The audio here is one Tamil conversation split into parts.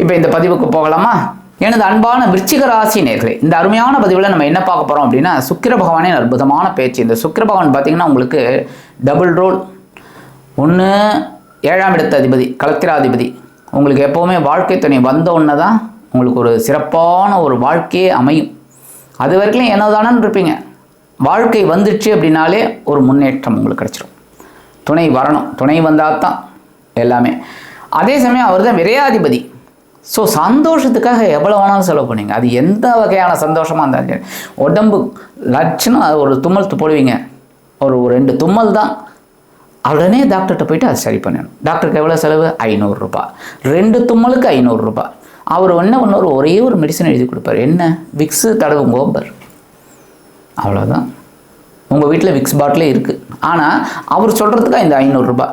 இப்போ இந்த பதிவுக்கு போகலாமா? எனது அன்பான விருச்சிக ராசி நேர்களை இந்த அருமையான பதிவில் நம்ம என்ன பார்க்க போகிறோம் அப்படின்னா சுக்கிர பகவானே அற்புதமான பேச்சு. இந்த சுக்கிர பகவான் பார்த்தீங்கன்னா உங்களுக்கு டபுள் ரோல் ஒன்று ஏழாம் இடத்த அதிபதி கலத்திராதிபதி உங்களுக்கு எப்போவுமே வாழ்க்கை துணை வந்த உடனே தான் உங்களுக்கு ஒரு சிறப்பான ஒரு வாழ்க்கையே அமையும். அது வரைக்கும் என்னதானு இருப்பீங்க. வாழ்க்கை வந்துடுச்சு அப்படின்னாலே ஒரு முன்னேற்றம் உங்களுக்கு கிடச்சிரும். துணை வரணும். துணை வந்தால் தான் எல்லாமே. அதே சமயம் அவர் தான் விரையாதிபதி. ஸோ சந்தோஷத்துக்காக எவ்வளோ வேணாலும் செலவு பண்ணுவீங்க அது எந்த வகையான சந்தோஷமாக இருந்தாலும் சரி. உடம்பு லட்சணம் ஒரு தும்மல் போடுவீங்க. ஒரு ஒரு ரெண்டு தும்மல் தான். உடனே டாக்டர்கிட்ட போயிட்டு அது சரி பண்ணணும். டாக்டருக்கு எவ்வளோ செலவு? ஐநூறுரூபா ரெண்டு தும்மலுக்கு ஐநூறுரூபா அவர் என்ன ஒன்று ஒரே ஒரு மெடிசன் எழுதி கொடுப்பாரு. என்ன? விக்ஸு தடவும் கோம்பர் அவ்வளோதான் உங்கள் வீட்டில் விக்ஸ் பாட்டிலே இருக்குது ஆனால் அவர் சொல்கிறதுக்கு இந்த ஐநூறுரூபா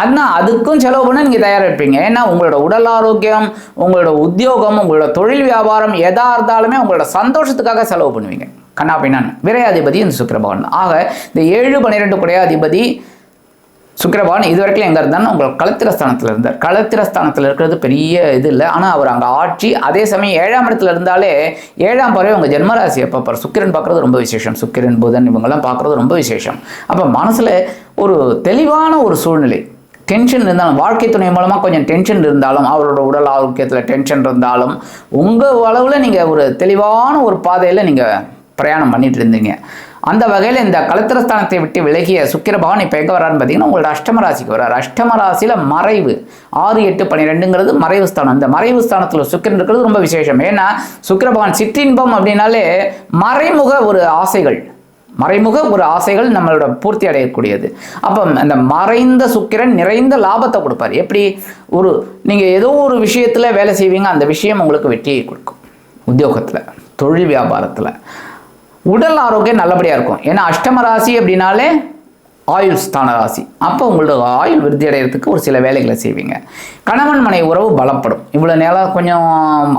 ஆனால் அதுக்கும் செலவு பண்ண நீங்கள் தயாராக இருப்பீங்க ஏன்னா உங்களோட உடல் ஆரோக்கியம் உங்களோட உத்தியோகம் உங்களோட தொழில் வியாபாரம் எதாக இருந்தாலுமே உங்களோட சந்தோஷத்துக்காக செலவு பண்ணுவீங்க. கண்ணா பின்னான் விரையாதிபதி இந்த சுக்கிரபவன். ஆக இந்த ஏழு பன்னிரெண்டு குடையாதிபதி சுக்கிரபவன் இது வரைக்கும் எங்கே இருந்தாலும் உங்கள் களத்திரஸ்தானத்தில் இருந்தார். களத்திரஸ்தானத்தில் இருக்கிறது பெரிய இது இல்லை. ஆனால் அவர் அங்கே ஆட்சி அதே சமயம் ஏழாம் இடத்துல இருந்தாலே ஏழாம் பறவை உங்கள் ஜென்மராசியை பார்ப்பார். சுக்கிரன் பார்க்குறது ரொம்ப விசேஷம். சுக்கிரன் புதன் இவங்கெல்லாம் பார்க்குறது ரொம்ப விசேஷம். அப்போ மனசில் ஒரு தெளிவான ஒரு சூழ்நிலை. டென்ஷன் இருந்தாலும் வாழ்க்கை துணை மூலமாக கொஞ்சம் டென்ஷன் இருந்தாலும் அவரோட உடல் ஆரோக்கியத்தில் டென்ஷன் இருந்தாலும் உங்கள் அளவில் நீங்கள் ஒரு தெளிவான ஒரு பாதையில் நீங்கள் பிரயாணம் பண்ணிட்டு இருந்தீங்க. அந்த வகையில் இந்த கலத்திரஸ்தானத்தை விட்டு விலகிய சுக்கிர பகவான் இப்போ எங்கே வரான்னு பார்த்தீங்கன்னா உங்களோட அஷ்டம ராசிக்கு வர்றார். அஷ்டம ராசியில் மறைவு ஆறு எட்டு பன்னிரெண்டுங்கிறது மறைவு ஸ்தானம். இந்த மறைவு ஸ்தானத்தில் சுக்கிரன் இருக்கிறது ரொம்ப விசேஷம். ஏன்னா சுக்கிர பகவான் சிற்றின்பம் அப்படின்னாலே மறைமுக ஒரு ஆசைகள். மறைமுக ஒரு ஆசைகள் நம்மளோட பூர்த்தி அடையக்கூடியது. அப்போ அந்த மறைந்த சுக்கிரன் நிறைந்த லாபத்தை கொடுப்பார். எப்படி? ஒரு நீங்கள் ஏதோ ஒரு விஷயத்தில் வேலை செய்வீங்க அந்த விஷயம் உங்களுக்கு வெற்றியை கொடுக்கும். உத்தியோகத்தில் தொழில் வியாபாரத்தில். உடல் ஆரோக்கியம் நல்லபடியாக இருக்கும். ஏன்னா அஷ்டம ராசி அப்படின்னாலே ஆயுள் ஸ்தான ராசி. அப்போ உங்களோட ஆயுள் விருத்தி அடைகிறதுக்கு ஒரு சில வேலைகளை செய்வீங்க. கணவன் மனை உறவு பலப்படும். இவ்வளோ நேரம் கொஞ்சம்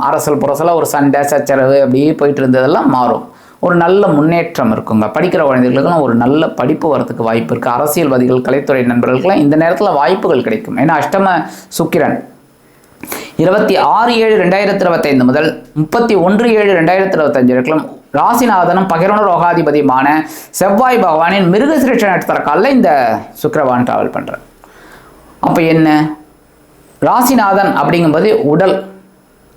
அரசல் புரசலாக ஒரு சண்டை சச்சரவு அப்படியே போயிட்டு இருந்ததெல்லாம் மாறும். ஒரு நல்ல முன்னேற்றம் இருக்குங்க. படிக்கிற குழந்தைகளுக்கெல்லாம் ஒரு நல்ல படிப்பு வரதுக்கு வாய்ப்பு இருக்குது அரசியல்வாதிகள் கலைத்துறை நண்பர்களுக்கெல்லாம் இந்த நேரத்தில் வாய்ப்புகள் கிடைக்கும். ஏன்னா அஷ்டம சுக்கிரன் இருபத்தி ஆறு ஏழு ரெண்டாயிரத்தி இருபத்தைந்து முதல் முப்பத்தி ஒன்று ஏழு ரெண்டாயிரத்தி இருபத்தஞ்சு வரைக்கும் ராசிநாதனும் பகிரண ரோகாதிபதியுமான செவ்வாய் பகவானின் மிருகசிருஷ்ட நட்சத்திர காலில் இந்த சுக்கிரவான் டிராவல் பண்ணுறார் அப்போ என்ன? ராசிநாதன் அப்படிங்கும்போது உடல்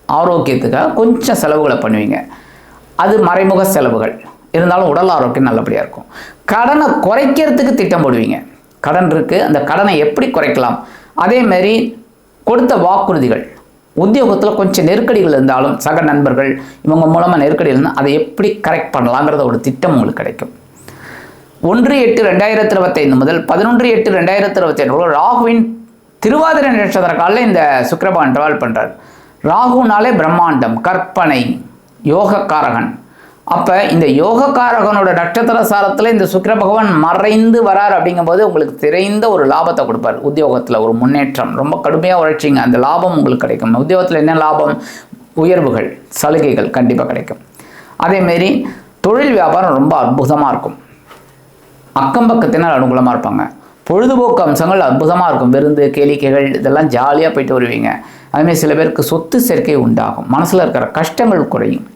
ஆரோக்கியத்துக்காக கொஞ்சம் செலவுகளை பண்ணுவீங்க. அது மறைமுக செலவுகள். இருந்தாலும் உடல் ஆரோக்கியம் நல்லபடியாக இருக்கும். கடனை குறைக்கிறதுக்கு திட்டம் போடுவீங்க. கடன் இருக்குது அந்த கடனை எப்படி குறைக்கலாம்? அதேமாரி கொடுத்த வாக்குறுதிகள். உத்தியோகத்தில் கொஞ்சம் நெருக்கடிகள் இருந்தாலும் சக நண்பர்கள் இவங்க மூலமாக நெருக்கடி இருந்தால் அதை எப்படி கரெக்ட் பண்ணலாங்கிறத ஒரு திட்டம் உங்களுக்கு கிடைக்கும். ஒன்று எட்டு ரெண்டாயிரத்தி இருபத்தைந்து முதல் பதினொன்று எட்டு ரெண்டாயிரத்தி இருபத்தைந்து ராகுவின் திருவாதிரை நட்சத்திர காலில் இந்த சுக்கரபான் ட்ராவல் பண்ணுறார் ராகுனாலே பிரம்மாண்டம் கற்பனை. யோகக்காரகன். அப்போ இந்த யோகக்காரகனோட நட்சத்திர சாரத்தில் இந்த சுக்கிர பகவான் மறைந்து வரார் அப்படிங்கும்போது உங்களுக்கு தெரிந்த ஒரு லாபத்தை கொடுப்பார். உத்தியோகத்தில் ஒரு முன்னேற்றம். ரொம்ப கடுமையாக உழைச்சிங்க. அந்த லாபம் உங்களுக்கு கிடைக்கும். உத்தியோகத்தில் என்ன லாபம்? உயர்வுகள் சலுகைகள் கண்டிப்பாக கிடைக்கும். அதேமாரி தொழில் வியாபாரம் ரொம்ப அற்புதமாக இருக்கும். அக்கம் பக்கத்தினால் அனுகூலமாக இருப்பாங்க. பொழுதுபோக்கு அம்சங்கள் அற்புதமாக இருக்கும். விருந்து கேளிக்கைகள் இதெல்லாம் ஜாலியாக போயிட்டு வருவீங்க. அதுமாதிரி சில பேருக்கு சொத்து சேர்க்கை உண்டாகும். மனசில் இருக்கிற கஷ்டங்கள் குறையும்.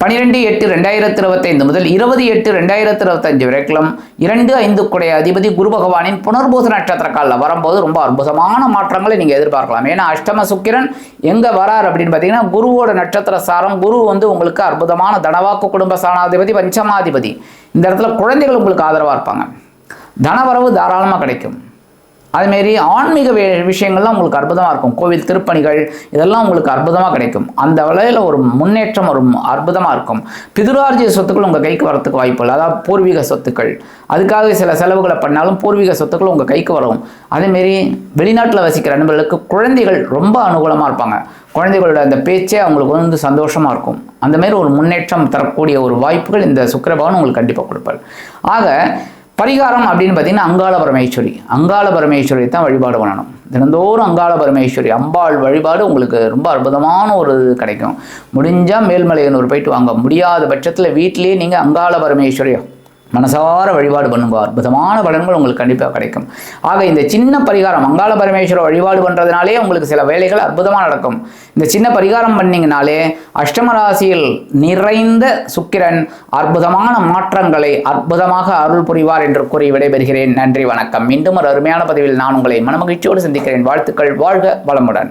பனிரெண்டு எட்டு ரெண்டாயிரத்தி இருபத்தைந்து முதல் இருபது எட்டு ரெண்டாயிரத்தி இருபத்தஞ்சு வரைக்கும் இரண்டு ஐந்து குடைய அதிபதி குரு பகவானின் புனர்பூச நட்சத்திர காலில் வரும்போது ரொம்ப அற்புதமான மாற்றங்களை நீங்கள் எதிர்பார்க்கலாம். ஏன்னா அஷ்டம சுக்கிரன் எங்கே வரார் அப்படின்னு பார்த்தீங்கன்னா குருவோட நட்சத்திர சாரம் குரு வந்து உங்களுக்கு அற்புதமான தனவாக்கு குடும்ப சாணாதிபதி பஞ்சமாதிபதி. இந்த இடத்துல குழந்தைகள் உங்களுக்கு ஆதரவாக இருப்பாங்க. தனவரவு தாராளமாக கிடைக்கும். அதுமாரி ஆன்மீக விஷயங்கள்லாம் உங்களுக்கு அற்புதமாக இருக்கும். கோவில் திருப்பணிகள் இதெல்லாம் உங்களுக்கு அற்புதமாக கிடைக்கும். அந்த வகையில் ஒரு முன்னேற்றம் ஒரு அற்புதமாக இருக்கும். பிதுரார்ஜிய சொத்துக்கள் உங்கள் கைக்கு வரத்துக்கு வாய்ப்பு இல்லை. அதாவது பூர்வீக சொத்துக்கள். அதுக்காக சில செலவுகளை பண்ணாலும் பூர்வீக சொத்துக்கள் உங்கள் கைக்கு வரும். அதேமாரி வெளிநாட்டில் வசிக்கிற நண்பர்களுக்கு குழந்தைகள் ரொம்ப அனுகூலமாக இருப்பாங்க. குழந்தைகளோட அந்த பேச்சே அவங்களுக்கு வந்து சந்தோஷமாக இருக்கும். அந்தமாரி ஒரு முன்னேற்றம் தரக்கூடிய ஒரு வாய்ப்புகள் இந்த சுக்கரபவன் உங்களுக்கு கண்டிப்பாக கொடுப்பார். ஆக பரிகாரம் அப்படின்னு பார்த்தீங்கன்னா அங்காள பரமேஸ்வரி. அங்காள பரமேஸ்வரி தான் வழிபாடு பண்ணணும். தினந்தோறும் அங்காள பரமேஸ்வரி அம்பாள் வழிபாடு உங்களுக்கு ரொம்ப அற்புதமான ஒரு இது கிடைக்கும். முடிஞ்சால் மேல்மலையனூர் போயிட்டு வாங்க. முடியாத பட்சத்தில் வீட்டிலேயே நீங்கள் அங்காள பரமேஸ்வரி மனசார வழிபாடு பண்ணுங்க. அற்புதமான பலன்கள் உங்களுக்கு கண்டிப்பாக கிடைக்கும். ஆக இந்த சின்ன பரிகாரம் மங்காள பரமேஸ்வரர் வழிபாடு பண்ணுறதுனாலே உங்களுக்கு சில வேலைகள் அற்புதமாக நடக்கும். இந்த சின்ன பரிகாரம் பண்ணீங்கனாலே அஷ்டம ராசியில் நிறைந்த சுக்கிரன் அற்புதமான மாற்றங்களை அற்புதமாக அருள் புரிவார் என்று கூறி விடைபெறுகிறேன். நன்றி வணக்கம். மீண்டும் ஒரு அருமையான பதிவில் நான் உங்களை மனமகிழ்ச்சியோடு சந்திக்கிறேன். வாழ்த்துக்கள். வாழ்க வளமுடன்.